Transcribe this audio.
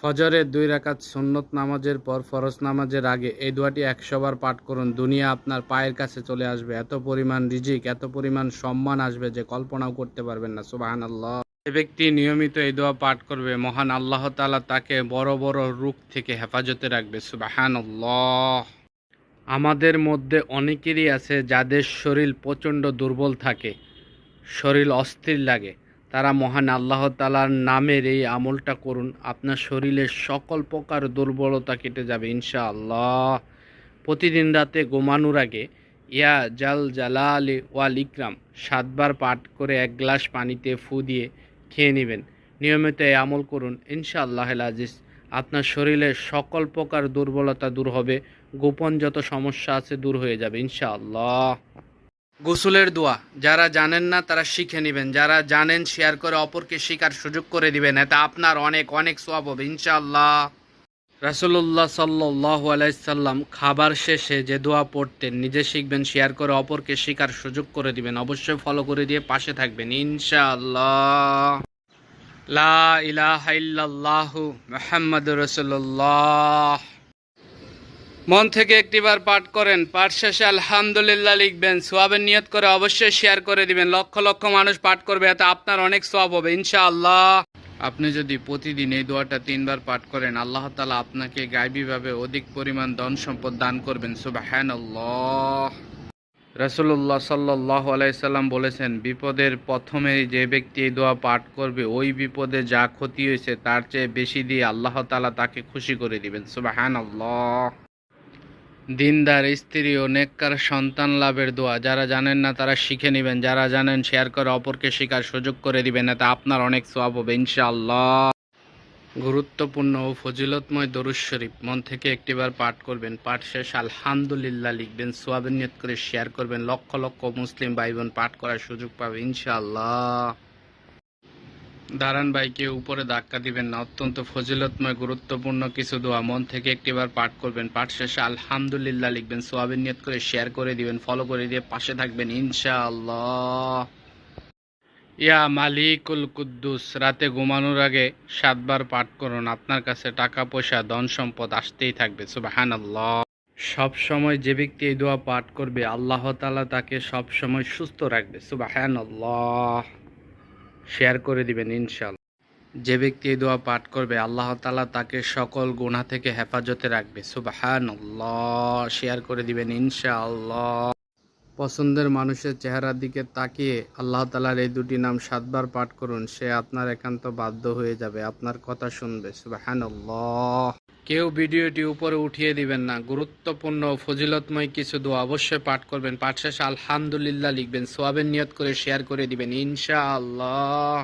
ফজরের দুই রাকাত সুন্নত নামাজের পর ফরজ নামাজের আগে এই দোয়াটি একশোবার পাঠ করুন। দুনিয়া আপনার পায়ের কাছে চলে আসবে। এত পরিমাণ রিজিক, এত পরিমাণ সম্মান আসবে যে কল্পনাও করতে পারবেন না। সুবাহান আল্লাহ যে ব্যক্তি নিয়মিত এই দোয়া পাঠ করবে, মহান আল্লাহ তাআলা তাকে বড় বড় রূপ থেকে হেফাজতে রাখবে। সুবাহান আল্লাহ আমাদের মধ্যে অনেকেরই আছে যাদের শরীর প্রচণ্ড দুর্বল থাকে, শরীর অস্থির লাগে। তারা মহান আল্লাহ তালার নামের এই আমলটা করুন। আপনার শরীরের সকল প্রকার দুর্বলতা কেটে যাবে, ইনশাআল্লাহ। প্রতিদিন রাতে ঘুমানোর আগে ইয়া জাল জালালি ওয়াল ইকরাম সাতবার পাঠ করে এক গ্লাস পানিতে ফু দিয়ে খেয়ে নেবেন। নিয়মিত এই আমল করুন, ইনশাআল্লাহ আজিজ। আপনার শরীরের সকল প্রকার দুর্বলতা দূর হবে, গোপন যত সমস্যা আছে দূর হয়ে যাবে, ইনশাআল্লাহ। গোসলের দোয়া। যারা জানেন না, তারা শিখে নেবেন। যারা জানেন, শেয়ার করে অপরকে শেখার সুযোগ করে দিবেন। এতে আপনার অনেক অনেক সব হবে, ইনশাআল্লাহ। রাসুল্লাহ সাল্লাহ আলাইসাল্লাম খাবার শেষে যে দোয়া পড়তেন, নিজে শিখবেন, শেয়ার করে অপরকে শেখার সুযোগ করে দিবেন। অবশ্যই ফলো করে দিয়ে পাশে থাকবেন, ইনশাআল্লাহ। লা ইলাহা ইল্লাল্লাহু মন থেকে একটিবার পাঠ করেন, পাঠ শেষে আলহামদুলিল্লাহ লিখবেন, সোয়াবের নিয়ত করে অবশ্যই শেয়ার করে দিবেন। লক্ষ লক্ষ মানুষ পাঠ করবে, এতে আপনার অনেক সোয়াব হবে, ইনশাআল্লাহ। আপনি যদি প্রতিদিন এই দোয়াটা তিনবার পাঠ করেন, আল্লাহ তালা আপনাকে গাইবীভাবে অধিক পরিমাণ ধন সম্পদ দান করবেন সুবাহান রাসুল্লাহ সাল্লাহ আলাইসাল্লাম বলেছেন, বিপদের প্রথমে যে ব্যক্তি এই দোয়া পাঠ করবে, ওই বিপদে যা ক্ষতি হয়েছে তার চেয়ে বেশি দিয়ে আল্লাহ তালা তাকে খুশি করে দিবেন সুবাহান দিনদার, স্ত্রী ও নেককার সন্তান লাভের দোয়া। যারা জানেন না, তারা শিখে নেবেন। যারা জানেন, শেয়ার করে অপরকে শেখার সুযোগ করে দিবেন, এতে আপনার অনেক সোয়াব হবে, ইনশাআল্লাহ। গুরুত্বপূর্ণ ও ফজিলতময় দরুদ শরীফ। মন থেকে একটিবার পাঠ করবেন। পাঠ শেষ, আলহামদুলিল্লাহ লিখবেন। সোয়াবের নিয়ত করে শেয়ার করবেন। লক্ষ লক্ষ মুসলিম ভাই বোন পাঠ করার সুযোগ পাবে, ইনশাআল্লাহ। দাঁড়ান বাইকে উপরে ধাক্কা দিবেন না। অত্যন্ত ফজিলতময়, গুরুত্বপূর্ণ কিছু দোয়া। মন থেকে একটিবার পাঠ করবেন। পাঠ শেষে আলহামদুলিল্লাহ লিখবেন। সোয়াবিন নিয়ত করে শেয়ার করে দিবেন ফলো করে দিয়ে পাশে থাকবেন, ইনশাআল্লাহ। ইয়া মালিকুল কুদ্দুস, রাতে ঘুমানোর আগে সাতবার পাঠ করুন। আপনার কাছে টাকা, পয়সা, ধন সম্পদ আসতেই থাকবে সুবাহান সব সময় যে ব্যক্তি এই দোয়া পাঠ করবে, আল্লাহ তাআলা তাকে সব সময় সুস্থ রাখবে সুবাহান আল্লাহ শেয়ার করে দিবেন ইনশাল যে ব্যক্তি এই দোয়া পাঠ করবে, আল্লাহ তালা তাকে সকল গুণা থেকে হেফাজতে রাখবে। সুবাহান শেয়ার করে দিবেন, ইনশাআল্লাহ। পছন্দের মানুষের চেহারার দিকে তাকিয়ে আল্লাহ তালার এই দুটি নাম সাতবার পাঠ করুন, সে আপনার একান্ত বাধ্য হয়ে যাবে। আপনার কথা শুনবে সুবাহান কেউ ভিডিওটি উপরে উঠিয়ে দিবেন না। গুরুত্বপূর্ণ ফজিলতময় কিছু দোয়া অবশ্যই পাঠ করবেন। পাঠ শেষে আলহামদুলিল্লাহ লিখবেন। সোয়াবেন নিয়ত করে শেয়ার করে দিবেন, ইনশাআল্লাহ।